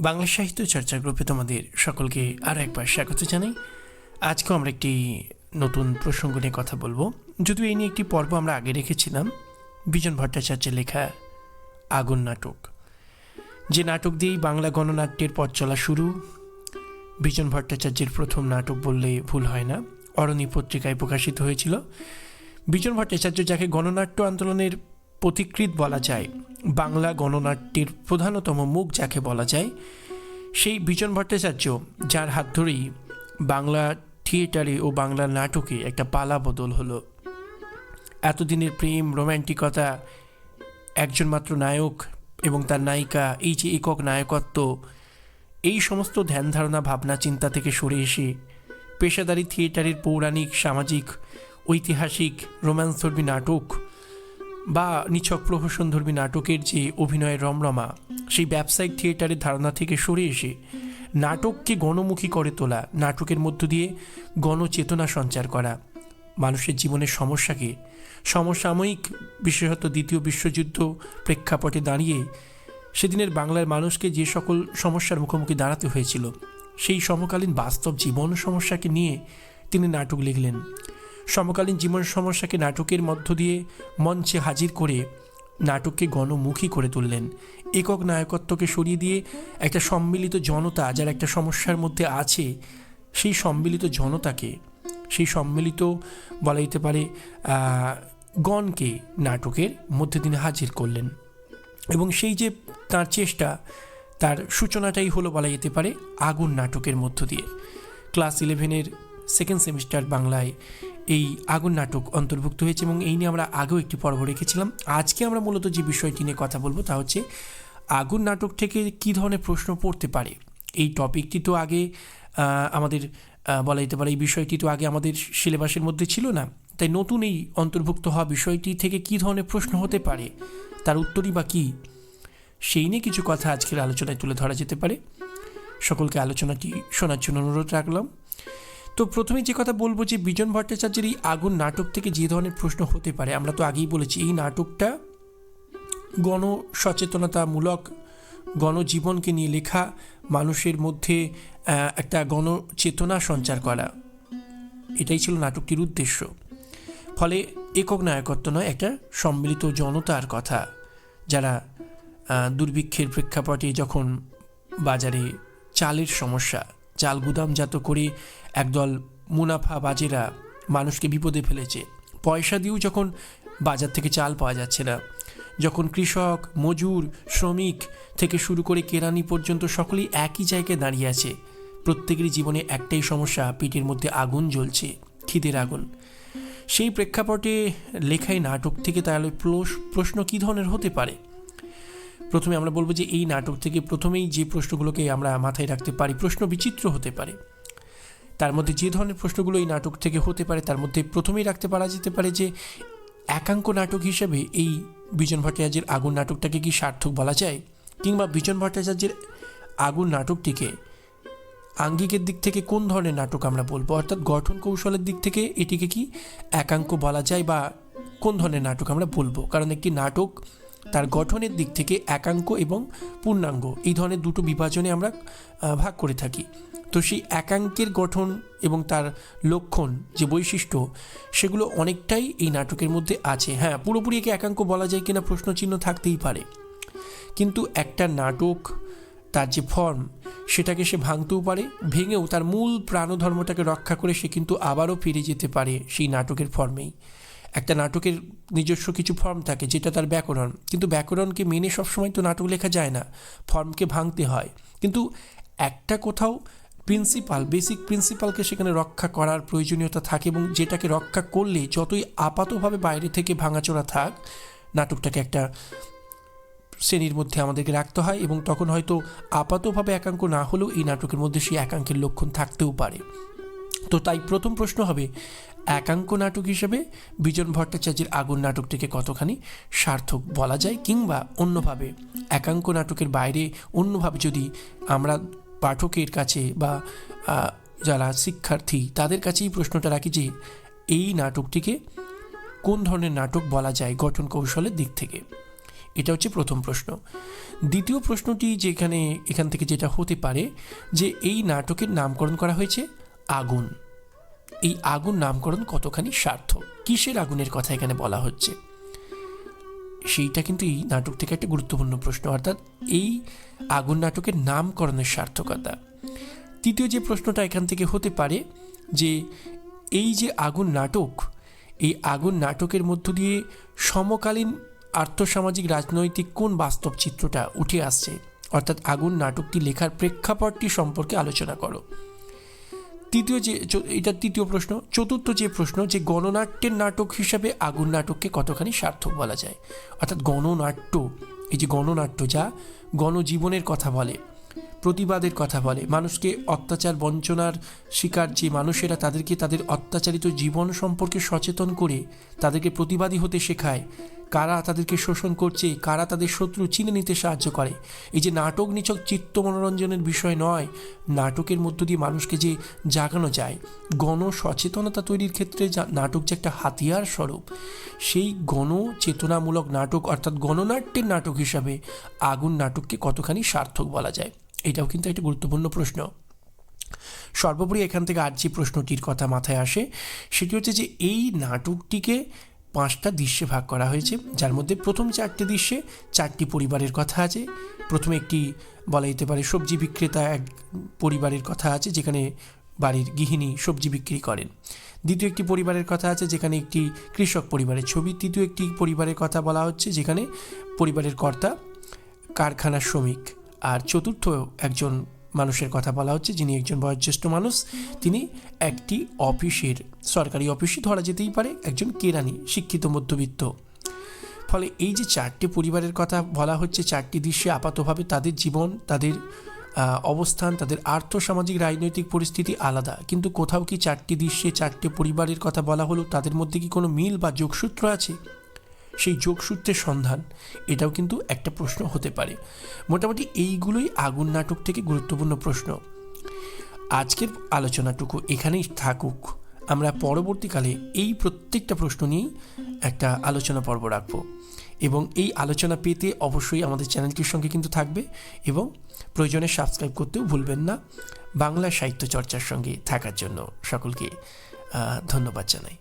বাংলা সাহিত্য চর্চা গ্রুপে তোমাদের সকলকে আর একবার স্বাগত জানাই। আজকেও আমরা একটি নতুন প্রসঙ্গ নিয়ে কথা বলব। যদিও এই নিয়ে একটি পর্ব আমরা আগে রেখেছিলাম, বিজন ভট্টাচার্যের লেখা আগুন নাটক। যে নাটক দিয়েই বাংলা গণনাট্যের পথ চলা শুরু, বিজন ভট্টাচার্যের প্রথম নাটক বললে ভুল হয় না। অরণি পত্রিকায় প্রকাশিত হয়েছিল। বিজন ভট্টাচার্য যাকে গণনাট্য আন্দোলনের পথিকৃৎ বলা যায়। বাংলা গণনাট্যের প্রধানতম মুখ যাকে বলা যায়, সেই বিজন ভট্টাচার্য, যার হাত ধরেই বাংলা থিয়েটারে ও বাংলা নাটকে একটা পালা বদল হলো। এতদিনের প্রেম রোম্যান্টিকতা একজন মাত্র নায়ক এবং তার নায়িকা, এই যে একক নায়কত্ব, এই সমস্ত ধ্যান ধারণা, ভাবনা, চিন্তা থেকে সরে এসে পেশাদারি থিয়েটারের পৌরাণিক, সামাজিক, ঐতিহাসিক, রোম্যান্সধর্মী নাটক বা নিছক প্রহসনধর্মী নাটকের যে অভিনয়ের রমরমা, সেই ব্যবসায়িক থিয়েটারের ধারণা থেকে সরে এসে নাটককে গণমুখী করে তোলা, নাটকের মধ্য দিয়ে গণচেতনা সঞ্চার করা, মানুষের জীবনের সমস্যাকে সমসাময়িক বিশেষত দ্বিতীয় বিশ্বযুদ্ধ প্রেক্ষাপটে দাঁড়িয়ে সেদিনের বাংলার মানুষকে যে সকল সমস্যার মুখোমুখি দাঁড়াতে হয়েছিল, সেই সমকালীন বাস্তব জীবন সমস্যাকে নিয়ে তিনি নাটক লিখলেন। সমকালীন জীবন সমস্যাকে নাটকের মধ্য দিয়ে মঞ্চে হাজির করে নাটককে গণমুখী করে তুললেন। একক নায়কত্বকে সরিয়ে দিয়ে একটা সম্মিলিত জনতা যারা একটা সমস্যার মধ্যে আছে, সেই সম্মিলিত জনতাকে, সেই সম্মিলিত বলা যেতে পারে গণকে নাটকের মধ্যে তিনি হাজির করলেন। এবং সেই যে তার চেষ্টা, তার সূচনাটাই হলো বলা যেতে পারে আগুন নাটকের মধ্য দিয়ে। ক্লাস ইলেভেনের সেকেন্ড সেমিস্টার বাংলায় এই আগুন নাটক অন্তর্ভুক্ত হয়েছে এবং এই নিয়ে আমরা আগেও একটি পর্ব রেখেছিলাম। আজকে আমরা মূলত যে বিষয়টি নিয়ে কথা বলব তা হচ্ছে আগুন নাটক থেকে কী ধরনের প্রশ্ন পড়তে পারে? এই টপিকটি তো আগে আমাদের বলা যেতে পারে এই বিষয়টি তো আগে আমাদের সিলেবাসের মধ্যে ছিল না। তাই নতুন এই অন্তর্ভুক্ত হওয়া বিষয়টি থেকে কী ধরনের প্রশ্ন হতে পারে? তার উত্তরই বা কী? সেই নিয়ে কিছু কথা আজকের আলোচনায় তুলে ধরা যেতে পারে। সকলকে আলোচনাটি শোনার জন্য অনুরোধ রাখলাম। তো প্রথমে যে কথা বলব যে বিজন ভট্টাচার্যের এই আগুন নাটক থেকে যে ধরনের প্রশ্ন হতে পারে, আমরা তো আগেই বলেছি, এই নাটকটা গণ সচেতনতামূলক গণজীবনকে নিয়ে লেখা, মানুষের মধ্যে একটা গণচেতনা সঞ্চার করা। এটাই ছিল নাটকটির উদ্দেশ্য। ফলে একক নায়কত্ব নয়, একটা সম্মিলিত জনতার কথা। যারা দুর্ভিক্ষের প্রেক্ষাপটে যখন বাজারে চালের সমস্যা চাল গুদামজাত করে একদল মুনাফাবাজেরা মানুষকে বিপদে ফেলেছে। পয়সা দিয়েও যখন বাজার থেকে চাল পাওয়া যাচ্ছে না, যখন কৃষক, মজুর, শ্রমিক থেকে শুরু করে কেরানি পর্যন্ত সকলেই একই জায়গায় দাঁড়িয়ে আছে, প্রত্যেকেরই জীবনে একটাই সমস্যা, পেটের মধ্যে আগুন জ্বলছে, খিদের আগুন। সেই প্রেক্ষাপটে লেখায় নাটক থেকে তাহলে প্রশ্ন কী ধরনের হতে পারে? প্রথমে আমরা বলব যে এই নাটক থেকে প্রথমেই যে প্রশ্নগুলোকে আমরা মাথায় রাখতে পারি, প্রশ্ন বিচিত্র হতে পারে। তার মধ্যে যে ধরনের প্রশ্নগুলো এই নাটক থেকে হতে পারে, তার মধ্যে প্রথমেই রাখতে পারা যেতে পারে যে একাঙ্ক নাটক হিসেবে এই বিজন ভট্টাচার্যের আগুন নাটকটাকে কি সার্থক বলা যায়? কিংবা বিজন ভট্টাচার্যের আগুন নাটকটিকে আঙ্গিকের দিক থেকে কোন ধরনের নাটক আমরা বলব? অর্থাৎ গঠন কৌশলের দিক থেকে এটিকে কি একাঙ্ক বলা যায় বা কোন ধরনের নাটক আমরা বলব? কারণ একটি নাটক তার গঠনের দিক থেকে একাঙ্ক এবং পূর্ণাঙ্গ। এই ধরনের দুটো বিভাজনে আমরা ভাগ করে থাকি। তো সেই একাঙ্কের গঠন এবং তার লক্ষণ যে বৈশিষ্ট্য, সেগুলো অনেকটাই এই নাটকের মধ্যে আছে। হ্যাঁ পুরোপুরি একে একাঙ্ক বলা যায় কিনা প্রশ্নচিহ্ন থাকতেই পারে। কিন্তু একটা নাটক, তার যে ফর্ম সেটাকে সে ভাঙতেও পারে, ভেঙেও তার মূল প্রাণধর্মটাকে রক্ষা করে সে কিন্তু আবারও ফিরে যেতে পারে সেই নাটকের ফর্মেই একটা নাটকের নিজস্ব কিছু ফর্ম থাকে যেটা তার ব্যাকরণ। কিন্তু ব্যাকরণকে মেনে সবসময় তো নাটক লেখা যায় না ফর্মকে ভাঙতে হয়। কিন্তু একটা কোথাও প্রিন্সিপাল বেসিক প্রিন্সিপালকে সেখানে রক্ষা করার প্রয়োজনীয়তা থাকে এবং যেটাকে রক্ষা করলে যতই আপাতভাবে বাইরে থেকে ভাঙাচোরা থাক, নাটকটাকে একটা শ্রেণির মধ্যে আমাদেরকে রাখতে হয় এবং তখন হয়তো আপাতভাবে একাঙ্ক না হলেও এই নাটকের মধ্যে সেই একাঙ্কের লক্ষণ থাকতেও পারে। তো তাই প্রথম প্রশ্ন হবে, একাঙ্ক নাটক হিসেবে বিজন ভট্টাচার্যের আগুন নাটকটিকে কতখানি সার্থক বলা যায় কিংবা অন্যভাবে, একাঙ্ক নাটকের বাইরে অন্যভাবে যদি আমরা পাঠকের কাছে বা যারা শিক্ষার্থী তাদের কাছেই প্রশ্নটা রাখি যে, এই নাটকটিকে কোন ধরনের নাটক বলা যায় গঠন কৌশলের দিক থেকে? এটা হচ্ছে প্রথম প্রশ্ন। দ্বিতীয় প্রশ্নটি যেখানে, এখান থেকে যেটা হতে পারে যে, এই নাটকের নামকরণ করা হয়েছে আগুন। এই আগুন নামকরণ কতখানি সার্থক? কিসের আগুনের কথা এখানে বলা হচ্ছে? সেইটা কিন্তু এই নাটক থেকে একটা গুরুত্বপূর্ণ প্রশ্ন, অর্থাৎ এই আগুন নাটকের নামকরণের সার্থকতা। তৃতীয় যে প্রশ্নটা এখান থেকে হতে পারে যে, এই যে আগুন নাটক, এই আগুন নাটকের মধ্য দিয়ে সমকালীন আর্থসামাজিক রাজনৈতিক কোন বাস্তব চিত্রটা উঠে আসছে? অর্থাৎ আগুন নাটকটি লেখার প্রেক্ষাপটটি সম্পর্কে আলোচনা করো। তৃতীয় যে এটা তৃতীয় প্রশ্ন। চতুর্থ যে প্রশ্ন, যে গণনাট্যের নাটক হিসাবে আগুন নাটককে কতখানি সার্থক বলা যায়? অর্থাৎ গণনাট্য, এই যে গণনাট্য যা গণজীবনের কথা বলে প্রতিবাদের কথা বলে। মানুষকে অত্যাচার, বঞ্চনার শিকার যে মানুষেরা, তাদেরকে তাদের অত্যাচারিত জীবন সম্পর্কে সচেতন করে তাদেরকে প্রতিবাদী হতে শেখায়। কারা তাদেরকে শোষণ করছে, কারা তাদের শত্রু চিনে নিতে সাহায্য করে। এই যে নাটক নিছক চিত্ত মনোরঞ্জনের বিষয় নয়, নাটকের মধ্য দিয়ে মানুষকে যে জাগানো যায় গণ সচেতনতা তৈরির ক্ষেত্রে নাটক যে একটা হাতিয়ার স্বরূপ, সেই গণ চেতনামূলক নাটক অর্থাৎ গণনাট্যের নাটক হিসাবে আগুন নাটককে কতখানি সার্থক বলা যায়। এটাও কিন্তু একটা গুরুত্বপূর্ণ প্রশ্ন। সর্বোপরি এখান থেকে আর যে প্রশ্নটির কথা মাথায় আসে, সেটি হচ্ছে যে এই নাটকটিকে পাঁচটা দৃশ্যে ভাগ করা হয়েছে। যার মধ্যে প্রথম চারটি দৃশ্যে চারটি পরিবারের কথা আছে। প্রথমে একটি বলা যেতে পারে সবজি বিক্রেতা এক পরিবারের কথা আছে, যেখানে বাড়ির গৃহিণী সবজি বিক্রি করেন। দ্বিতীয় একটি পরিবারের কথা আছে, যেখানে একটি কৃষক পরিবারের ছবি। তৃতীয় একটি পরিবারের কথা বলা হচ্ছে, যেখানে পরিবারের কর্তা কারখানার শ্রমিক। আর চতুর্থ একজন মানুষের কথা বলা হচ্ছে, যিনি একজন বয়োজ্যেষ্ঠ মানুষ, তিনি একটি অফিসের, সরকারি অফিসই ধরা যেতেই পারে, একজন কেরানি, শিক্ষিত মধ্যবিত্ত। ফলে এই যে চারটি পরিবারের কথা বলা হচ্ছে, চারটি দৃশ্যে আপাতভাবে তাদের জীবন, তাদের অবস্থান, তাদের আর্থসামাজিক, রাজনৈতিক পরিস্থিতি আলাদা। কিন্তু কোথাও কি চারটি দৃশ্যে, চারটি পরিবারের কথা বলা হলো, তাদের মধ্যে কি কোনো মিল বা যোগসূত্র আছে? সেই যোগসূত্রের সন্ধান? এটাও কিন্তু একটা প্রশ্ন হতে পারে। মোটামুটি এইগুলোই আগুন নাটক থেকে গুরুত্বপূর্ণ প্রশ্ন। আজকের আলোচনাটুকু এখানেই থাকুক। আমরা পরবর্তীকালে এই প্রত্যেকটা প্রশ্ন নিয়েই একটা আলোচনা পর্ব রাখব। এবং এই আলোচনা পেতে অবশ্যই আমাদের চ্যানেলটির সঙ্গে কিন্তু থাকবে এবং প্রয়োজনে সাবস্ক্রাইব করতেও ভুলবেন না বাংলা সাহিত্য চর্চার সঙ্গে থাকার জন্য সকলকে ধন্যবাদ জানাই।